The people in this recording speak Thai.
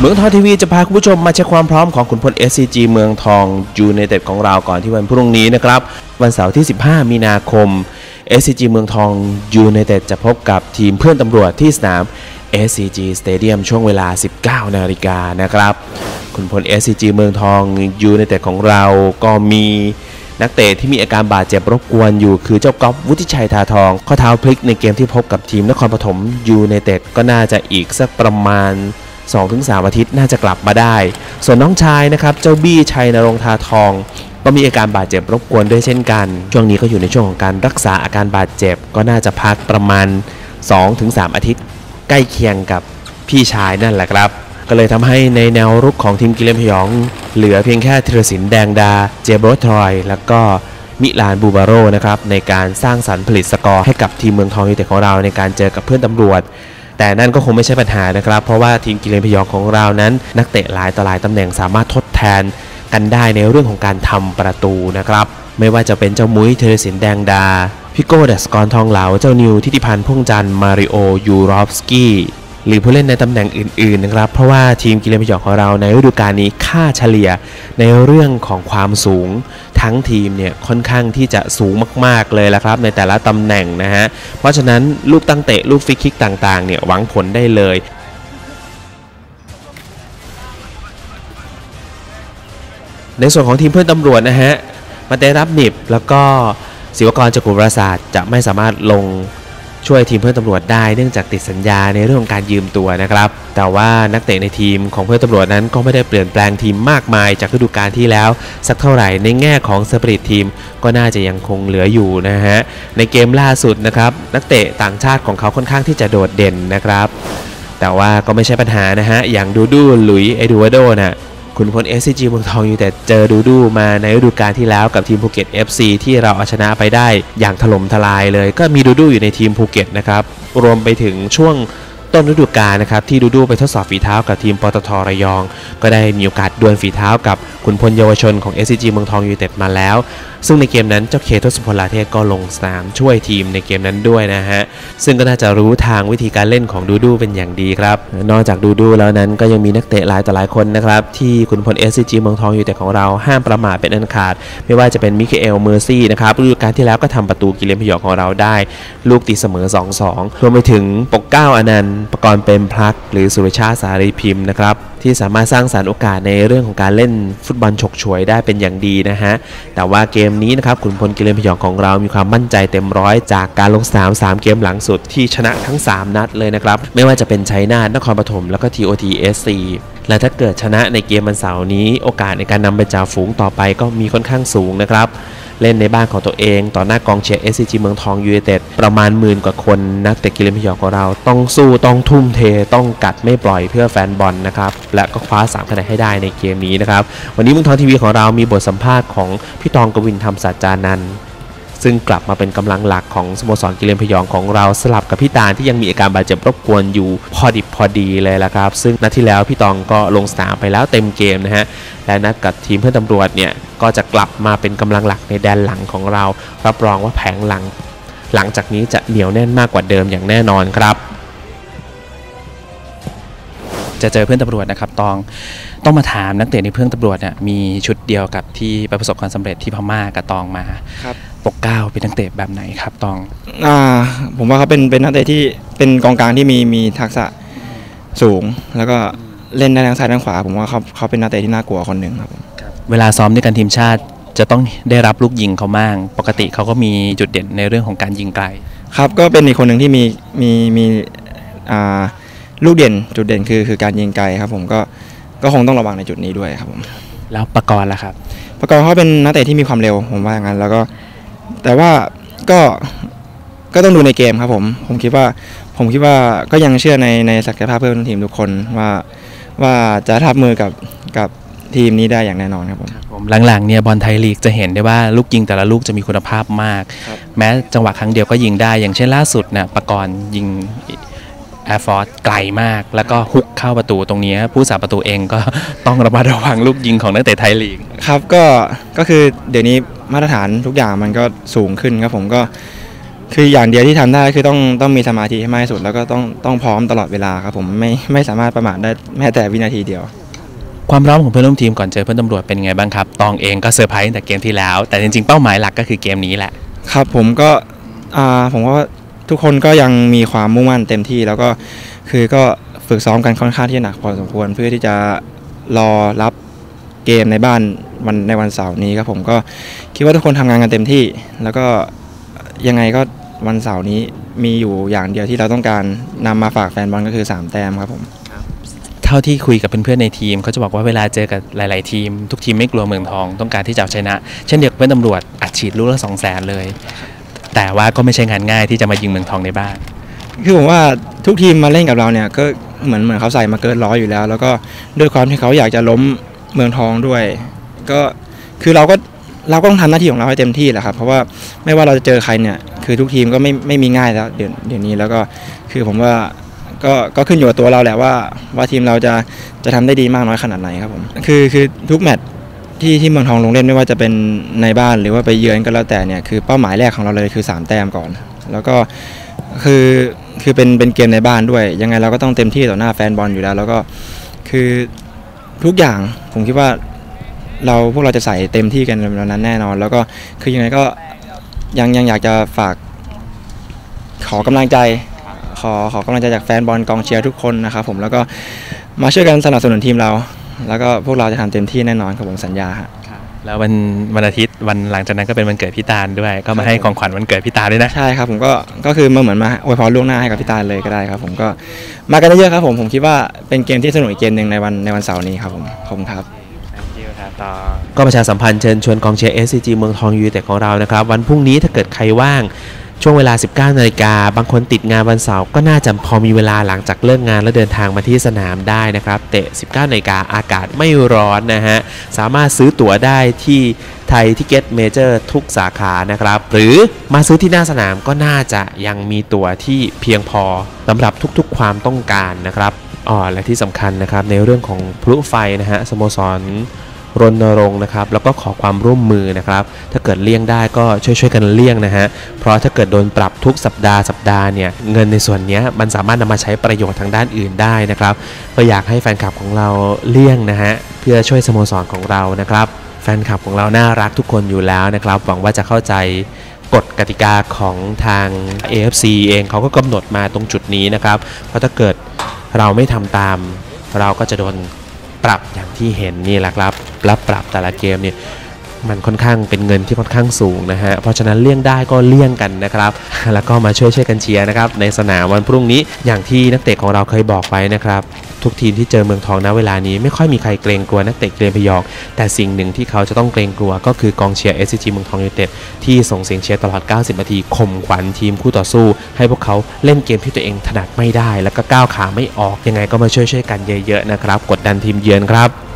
เมืองทองทีวีจะพาคุณผู้ชมมาเช็คความพร้อมของขุนพล SCG เมืองทองยูในเต็ดของเราก่อนที่วันพรุ่งนี้นะครับ วันเสาร์ที่ 15 มีนาคม SCG เมืองทองยูในเต็ดจะพบกับทีมเพื่อนตำรวจที่สนาม SCG Stadium ช่วงเวลา 19 นาฬิกานะครับขุนพล SCG เมืองทองยูในเต็ดของเราก็มีนักเตะที่มีอาการบาดเจ็บรบกวนอยู่ คือเจ้าก๊อฟวุฒิชัยทาทอง ข้อเท้าพลิกในเกมที่พบกับทีมนครปฐมยูในเต็ดก็น่าจะอีกสักประมาณ 2-3 อาทิตย์น่าจะกลับมาได้ ส่วนน้องชายนะครับ เจ้าบี้ชัยนรงทาทอง ก็มีอาการบาดเจ็บรบกวนด้วยเช่นกัน ช่วงนี้ก็อยู่ในช่วงของการรักษาอาการบาดเจ็บ ก็น่าจะพักประมาณ 2-3 อาทิตย์ ใกล้เคียงกับพี่ชายนั่นแหละครับก็เลยทำให้ในแนวรุกของทีมกิเลนพยอง เหลือเพียงแค่ธีรศิลป์แดงดา เจโบรทรอย แล้วก็มิลานบูบาโรนะครับในการสร้างสรรค์ผลิตสกอร์ให้กับทีมเมืองทองยูไนเต็ดของเราในการเจอกับเพื่อนตำรวจ แต่นั่นก็คงไม่ใช่ปัญหานะครับ เพราะว่าทีมกิเลนพยองของเรานั้น นักเตะหลายต่อหลายตำแหน่งสามารถทดแทนกันได้ในเรื่องของการทำประตูนะครับ ไม่ว่าจะเป็นเจ้ามุ้ยเทเรศินแดงดาพิโก้เดสกรทองเหลาเจ้านิวทิติพันธ์พ่วงจันทร์มาริโอยูรอฟสกี้หรือผู้เล่นในตำแหน่งอื่นๆนะครับ เพราะว่าทีมกิเลนพยองของเราในฤดูกาลนี้ค่าเฉลี่ยในเรื่องของความสูง ทั้งทีมเนี่ยค่อนข้างที่จะสูงมาก ๆ เลยละครับ ในแต่ละตำแหน่งนะฮะ เพราะฉะนั้นลูกตั้งเตะลูกฟรีคิกต่างๆเนี่ยหวังผลได้เลยในส่วนของทีมเพื่อนตำรวจนะฮะ มาได้รับหนิบแล้วก็ศิวกรจักรุประสาทจะไม่สามารถลง ช่วยทีมเพื่อนตำรวจได้เนื่องจากติดสัญญาในเรื่องของการยืมตัวนะครับ แต่ว่านักเตะในทีมของเพื่อนตำรวจนั้นก็ไม่ได้เปลี่ยนแปลงทีมมากมายจากฤดูกาลที่แล้ว สักเท่าไหร่ในแง่ของสปริตทีมก็น่าจะยังคงเหลืออยู่นะฮะในเกมล่าสุดนะครับนักเตะต่างชาติของเขาค่อนข้างที่จะโดดเด่นนะครับ แต่ว่าก็ไม่ใช่ปัญหานะฮะอย่างดูดูหลุยเอดูวาโดน่ะ คุณพล SCG เมืองทองอยู่แต่เจอดูดูมาในฤดูกาลที่แล้วกับทีมภูเก็ต FC ที่เราเอาชนะไปได้อย่างถล่มทลายเลย ก็มีดูดูอยู่ในทีมภูเก็ตนะครับรวมไปถึงช่วงต้นฤดูกาลนะครับที่ดูดูไปทดสอบฝีเท้ากับทีมปตทระยอง ก็ได้มีโอกาสดวลฝีเท้ากับ ขุนพลเยาวชนของ SCG เมืองทองยูเต็ดมาแล้ว ซึ่งในเกมนั้นเจ้าเคทศพลลาเทศก็ลงสนามช่วยทีมในเกมนั้นด้วยนะฮะ ซึ่งก็น่าจะรู้ทางวิธีการเล่นของดูดูเป็นอย่างดีครับ นอกจากดูดูแล้วนั้นก็ยังมีนักเตะหลายต่อหลายคนนะครับ ที่ขุนพล SCG เมืองทองยูเต็ดของเราห้ามประมาทเป็นอันขาด ไม่ว่าจะเป็นมิเคเอลเมอร์ซี่นะครับฤดูกาลที่แล้วก็ทำประตูกิเลนพยองของเราได้ ลูกตีเสมอ 2-2รวมไปถึงปกเก้าอนันต์ประกรณ์เป็นพลักหรือสุรชาติสารีพิมพ์นะครับที่สามารถสร้างสารรค์โอกาสในเรื่องของการเล่นฟุตบอลฉกฉวยได้เป็นอย่างดีนะฮะ แต่ว่าเกมนี้นะครับขุนพลกิเลนพยองของเรามีความมั่นใจเต็มร้อยจากการลงสนาม3เกมหลังสุดที่ชนะทั้ง 3 นัดเลยนะครับ ไม่ว่าจะเป็นชัยนาทนครปฐมแล้วก็ TOT SC และถ้าเกิดชนะในเกมวันเสาร์นี้ โอกาสในการนำไปจ่าฝูงต่อไปก็มีค่อนข้างสูงนะครับ เล่นในบ้านของตัวเอง ต่อหน้ากองเชียร์ SCG เมืองทองยูไนเต็ดประมาณหมื่นกว่าคนนักเตะกิเลนพยองของเรา ต้องสู้ต้องทุ่มเทต้องกัดไม่ปล่อยเพื่อแฟนบอลนะครับ และก็คว้า3คะแนนให้ได้ในเกมนี้นะครับ วันนี้เมืองทองทีวีของเรามีบทสัมภาษณ์ของพี่ตองกวินธรรมสัจจานันท์ ซึ่งกลับมาเป็นกำลังหลักของสโมสรกิเลนพยองของเราสลับกับพี่ตาลที่ยังมีอาการบาดเจ็บรบกวนอยู่พอดิบพอดีเลยละครับ ซึ่งนัดที่แล้วพี่ตองก็ลงสนามไปแล้วเต็มเกมนะฮะและนัดกับทีมเพื่อนตำรวจเนี่ยก็จะกลับมาเป็นกำลังหลักในแดนหลังของเรา รับรองว่าแผงหลัง หลังจากนี้จะเหนียวแน่นมากกว่าเดิมอย่างแน่นอนครับจะเจอเพื่อนตำรวจนะครับตองต้องมาถามนักเตะในเพื่อนตำรวจเนี่ยมีชุดเดียวกับที่ไปประสบความสำเร็จที่พม่ากับตองมาครับ กเกล้าเป็นนักเตะแบบไหนครับตอง อ่าผมว่าเขาเป็นเป็นนักเตะที่เป็นกองกลางที่มีมีทักษะสูง แล้วก็เล่นได้ทั้งซ้ายทั้งขวา ผมว่าเขาเขาเป็นนักเตะที่น่ากลัวคนหนึ่งครับผมเวลาซ้อมด้วยกันทีมชาติจะต้องได้รับลูกยิงเขาบ้างปกติเขาก็มีจุดเด่นในเรื่องของการยิงไกล ครับก็เป็นอีกคนหนึ่งที่มีมีมีอ่าลูกเด่นจุดเด่นคือคือการยิงไกลครับ ผมก็ก็คงต้องระวังในจุดนี้ด้วยครับผมแล้วประกรณ์ล่ะครับประกอบเขาเป็นนักเตะที่มีความเร็วผมว่าอย่างนั้น แล้วก็ แต่ว่าก็ก็ต้องดูในเกมครับผม ผมคิดว่าผมคิดว่าก็ยังเชื่อในในศักยภาพเพื่อนทีมทุกคนว่าว่าจะทับมือกับกับทีมนี้ได้อย่างแน่นอนครับผมผมหลังๆเนี่ยบอลไทยลีกจะเห็นได้ว่าลูกยิงแต่ละลูกจะมีคุณภาพมากครับแม้จังหวะครั้งเดียวก็ยิงได้อย่างเช่นล่าสุดเนี่ยประกรณ์ยิงแอร์ฟอร์ไกลมาก แล้วก็ฮุกเข้าประตูตรงเนี้ยผู้สาประตูเองก็ต้องระมัดระวังลูกยิงของนักเตะไทยลีก ครับก็ก็คือเดี๋ยวนี้ มาตรฐานทุกอย่างมันก็สูงขึ้นครับผมก็คืออย่างเดียวที่ทำได้คือต้องต้องมีสมาธิให้มากที่สุด แล้วก็ต้องต้องพร้อมตลอดเวลาครับผมไม่ไม่สามารถประมาทได้แม้แต่วินาทีเดียว ความพร้อมของเพื่อนร่วมทีมก่อนเจอเพื่อนตำรวจเป็นไงบ้างครับ ตองเองก็เซอร์ไพรส์ตั้งแต่เกมที่แล้ว แต่จริงๆเป้าหมายหลักก็คือเกมนี้แหละ ครับผมก็อ่าผมว่าทุกคนก็ยังมีความมุ่งมั่นเต็มที่ แล้วก็คือก็ฝึกซ้อมกันค่อนข้างที่จะหนักพอสมควรเพื่อที่จะรอรับ เกมในบ้านวันในวันเสาร์นี้ครับผมก็คิดว่าทุกคนทำงานกันเต็มที่ แล้วก็ยังไงก็วันเสาร์นี้มีอยู่อย่างเดียวที่เราต้องการนำมาฝากแฟนบอลก็คือ 3 แต้มครับผมเท่าที่คุยกับเพื่อนๆในทีมเขาจะบอกว่าเวลาเจอกับหลาย ๆ ทีม ทุกทีมไม่กลัวเมืองทองต้องการที่จะเอาชนะ เช่นเดียวกับเพื่อนตำรวจอัดฉีดลูกละสองแสนเลย แต่ว่าก็ไม่ใช่งานง่ายที่จะมายิงเมืองทองในบ้านคือผมว่าทุกทีมมาเล่นกับเราเนี่ยก็เหมือนเหมือนเขาใส่มาเกินร้อยอยู่แล้ว แล้วก็ด้วยความที่เขาอยากจะล้ม เมืองทองด้วย ก็คือเราก็เราก็ต้องทำหน้าที่ของเราให้เต็มที่แหละครับ เพราะว่าไม่ว่าเราจะเจอใครเนี่ย คือทุกทีมก็ไม่ไม่มีง่ายแล้วเดี๋ยวเดี๋ยวนี้แล้วก็คือผมว่าก็ก็ขึ้นอยู่กับตัวเราแหละว่า ว่าทีมเราจะจะทำได้ดีมากน้อยขนาดไหนครับผมคือคือทุกแมตช์ที่ที่เมืองทองลงเล่นไม่ว่าจะเป็นในบ้านหรือว่าไปเยือนก็แล้วแต่เนี่ยคือเป้าหมายแรกของเราเลยคือสามแต้มก่อน แล้วก็คือคือเป็นเป็นเกมในบ้านด้วย ยังไงเราก็ต้องเต็มที่ต่อหน้าแฟนบอลอยู่แล้ว แล้วก็คือ ทุกอย่างผมคิดว่าเราพวกเราจะใส่เต็มที่กันในวันนั้นแน่นอน แล้วก็คือยังไงก็ยังยังอยากจะฝาก ขอกำลังใจ ขอขอกำลังใจจากแฟนบอลกองเชียร์ทุกคนนะครับผมแล้วก็มาช่วยกันสนับสนุนทีมเรา แล้วก็พวกเราจะทำเต็มที่แน่นอนครับผมสัญญาฮะ แล้ววันวันอาทิตย์ วันหลังจากนั้นก็เป็นวันเกิดพี่ตาลด้วย ก็มาให้ของขวัญวันเกิดพี่ตาลด้วยนะ ใช่ครับผมก็ก็คือมาเหมือนมาอวยพรล่วงหน้าให้กับพี่ตาลเลยก็ได้ครับผมก็มากันเยอะๆครับผมผมคิดว่าเป็นเกมที่สนุกอีกเกมหนึ่งในวันในวันเสาร์นี้ครับผมขอบคุณครับก็ประชาสัมพันธ์เชิญชวนกองเชียร์ SCG เมืองทองยูไนเต็ดของเรานะครับ วันพรุ่งนี้ถ้าเกิดใครว่างช่วงเวลา 19 นาฬิกา บางคนติดงานวันเสาร์ก็น่าจะพอมีเวลาหลังจากเลิกงานแล้วเดินทางมาที่สนามได้นะครับ เตะ 19 นาฬิกาอากาศไม่ร้อนนะฮะ สามารถซื้อตั๋วได้ที่ ไทยทิเก็ตเมเจอร์ทุกสาขานะครับ หรือมาซื้อที่หน้าสนามก็น่าจะยังมีตั๋วที่เพียงพอสำหรับทุกๆความต้องการนะครับอ๋อและที่สำคัญนะครับในเรื่องของพลุไฟนะฮะสโมสรรณรงค์นะครับแล้วก็ขอความร่วมมือนะครับ ถ้าเกิดเลี่ยงได้ก็ช่วยๆกันเลี่ยงนะฮะเพราะถ้าเกิดโดนปรับทุกสัปดาห์สัปดาห์เนี่ยเงินในส่วนนี้มันสามารถนำมาใช้ประโยชน์ทางด้านอื่นได้นะครับ ก็อยากให้แฟนคลับของเราเลี่ยงนะฮะเพื่อช่วยสโมสรของเรานะครับ ฟนคลับของเราน่ารักทุกคนอยู่แล้วนะครับ หวังว่าจะเข้าใจกฎกติกาของทาง AFC เองเขาก็กำหนดมาตรงจุดนี้นะครับ เพราะถ้าเกิดเราไม่ทำตาม เราก็จะโดนปรับอย่างที่เห็นนี่แหละครับรับปรับแต่ละเกมเนี่ยมันค่อนข้างเป็นเงินที่ค่อนข้างสูงนะฮะ เพราะฉะนั้นเลี่ยงได้ก็เลี่ยงกันนะครับ แล้วก็มาช่วยช่วยกันเชียร์นะครับในสนามวันพรุ่งนี้อย่างที่นักเตะของเราเคยบอกไว้นะครับ ทุกทีมที่เจอเมืองทองณเวลานี้ไม่ค่อยมีใครเกรงกลัวนักเตะเกรียนพยอง แต่สิ่งหนึ่งที่เขาจะต้องเกรงกลัวก็คือกองเชียร์เอสจีเมืองทองยูไนเต็ดที่ส่งเสียงเชียร์ตลอด 90 นาทีข่มขวัญทีมคู่ต่อสู้ ให้พวกเขาเล่นเกมที่ตัวเองถนัดไม่ได้ แล้วก็ก้าวขาไม่ออกยังไงก็มาช่วยช่วยๆกันเยอะๆนะครับกดดันทีมเยือนครับ